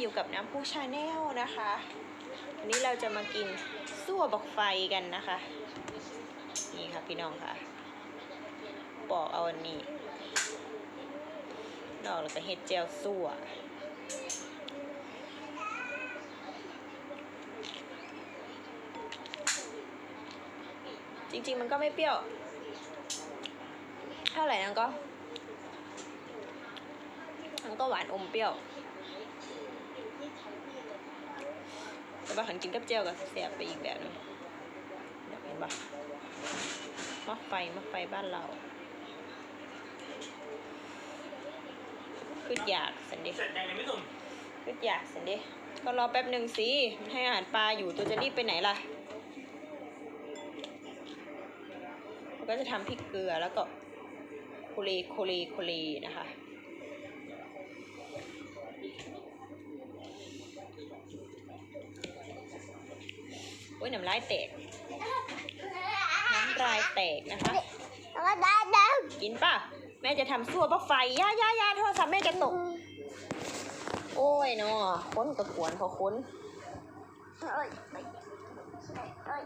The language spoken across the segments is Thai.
อยู่กับน้ำพุชาแนลนะคะวันนี้เราจะมากินซั่วบักไฟกันนะคะ นี่ค่ะพี่น้องค่ะปอกเอาอันนี้ดอกแล้วก็เฮ็ดเจลซั่วจริงๆ มันก็ไม่เปรี้ยว เท่าไหร่นั่นก็ มันก็หวานอมเปรี้ยว แต่ว่าขันกินกับเจลก็แสบไปอีกแบบหนึงเดี๋ยวเห็นปะมะไฟมะไฟบ้านเราคืออยากสันเดเสร็จยังไงไม่ตุ่มคืออยากสันเดก็รอแป๊บหนึ่งสิมันให้อาหารปลาอยู่ตัวจะรีบไปไหนล่ะมันก็จะทำพริกเกลือแล้วก็โคเลโคเลโคเลนะคะ โอ้ยน้ำลายแตก น้ำลายแตกนะคะ แล้วก็ได้แล้วกินป่ะ แม่จะทำซั่วปะไฟย่าย่าย่าโทรศัพท์แม่จะตก โอ้ยเนาะค้นกับขวนเขาค้นเอ้ยเอ้ยเอ้ย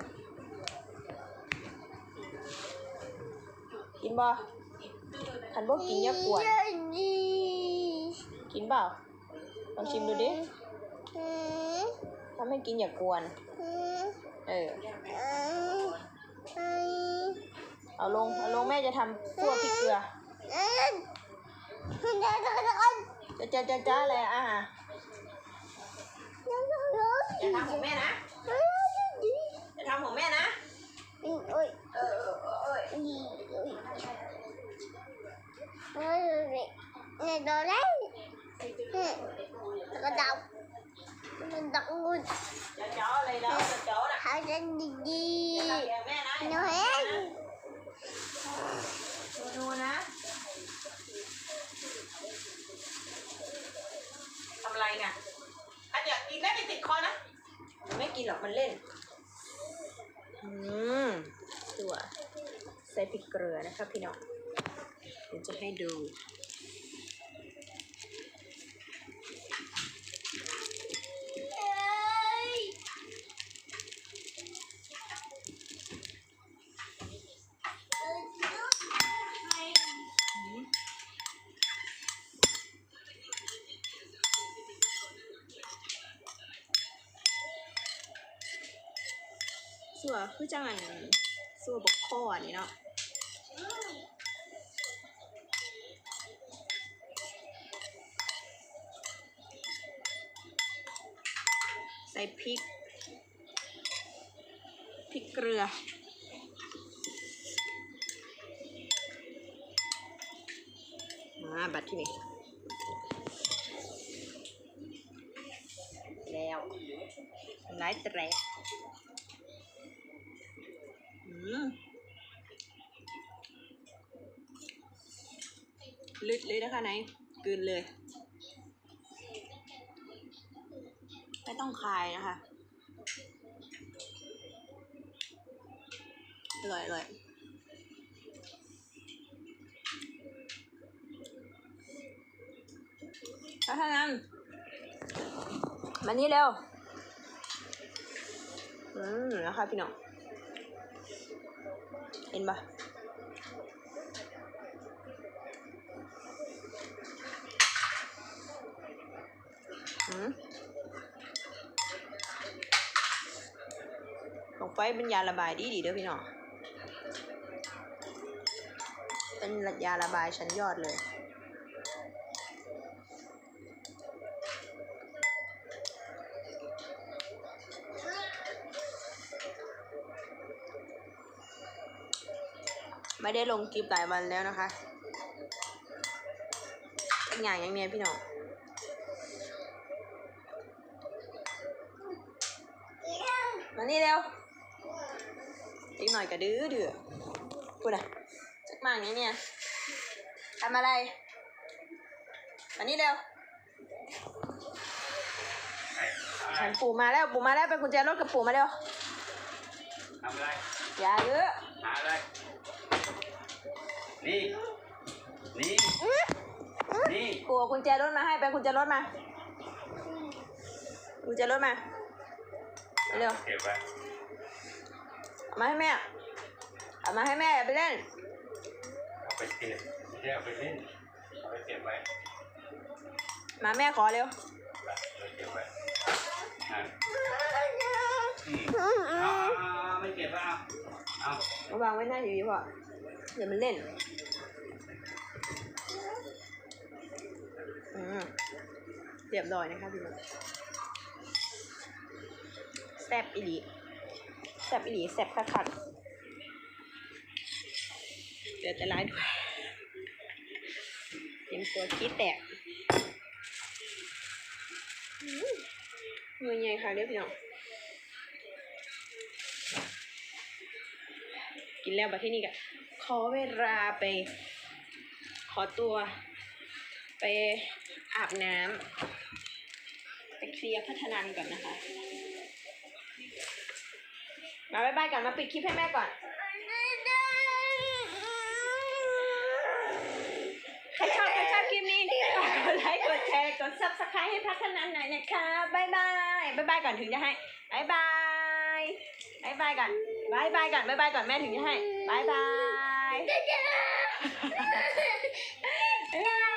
กินบ่ขันบ่กินอย่ากวนดีกินเปล่าลองชิมดูดิ อืม ถ้าไม่กินอย่ากวนอืมเอออืมอืมเอาลง เอาลงแม่จะทำซั่วพริกเกลืออืมเดี๋ยวเดี๋ยวเดี๋ยวเดี๋ยวจะจะจะจะอะไรอะเดี๋ยวเดี๋ยวเดี๋ยวจะทำของแม่นะจะ ดังงุนจะเจาะอะไรแล้วจะเจาะนะหายใจดีจะทำแกงแม่นะๆหนูเห็นดูดูนะทำอะไรเนี่ยอันอยากกินแล้วจะติดคอนะ ไม่กินหรอกมันเล่น อืมตัวใส่พริกเกลือนะคะพี่น้องเดี๋ยวจะให้ดู สัวคือจังอันสัวบกข้ออันนี้เนาะใส่พริกพริกเกลือมาบัดที่นี่แล้วไล่แตร ลึดเลยนะคะไหนกืนเลย ไม่ต้องคายนะคะ อร่อยอร่อยแล้วถ้างั้นมานี่เร็ว อืมนะคะพี่น้อง เห็นปะอืมลงไปเป็นยาระบายดีดีๆเด้อพี่น้อง เป็นยาระบายชั้นยอดเลย ไม่ได้ลงคลิปหลายวันแล้วนะคะเป็นอย่างอย่างเนี้ยพี่น้องมานี่เร็วอีกหน่อยก็ดื้อเดือพูดอะจักมาอย่างเนี้ยทำอะไร มานี่เร็วฉันปู่มาแล้วปู่มาแล้วไปกุญแจรถกับปู่มาเร็วทำอะไร อย่าเยอะหาอะไร นี่ นี่ นี่ ปู่เอากุญแจรถมาให้ไปกุญแจรถมากุญแจรถมา เร็วเก็บไว้เอามาให้แม่ เอามาให้แม่เอาไปเล่น เอาไปเก็บไม่ใช่เอาไปเล่นเอาไปเก็บไว้มาแม่ขอเร็ว เอาวางไว้หน้าทีวีพ่อเดี๋ยวมันเล่น อืมเรียบร้อยนะคะพี่น้องแซบอีหลีแซบอีหลีแซบคักคักๆเดี๋ยวจะไลฟ์ด้วยเตรียมตัวคิดแตกอืมเงยใหญ่ค่ะเรียบพี่น้อง กินแล้วบัดที่นี่กันขอเวลาไป ขอตัว ไปอาบน้ำไปเคลียร์พัฒนันก่อนนะคะ มาบายบายก่อนมาปิดคลิปให้แม่ก่อน ใครชอบใครชอบคลิปนี้กดไลค์กดแชร์กด subscribe ให้พัฒนันหน่อยนะคะบายบายบายบายก่อนถึงจะให้บายบายบายบายก่อน บายบายก่อนบายบายก่อนแม่ถึงจะให้บายบายเดี๋ยวบ๊ายบาย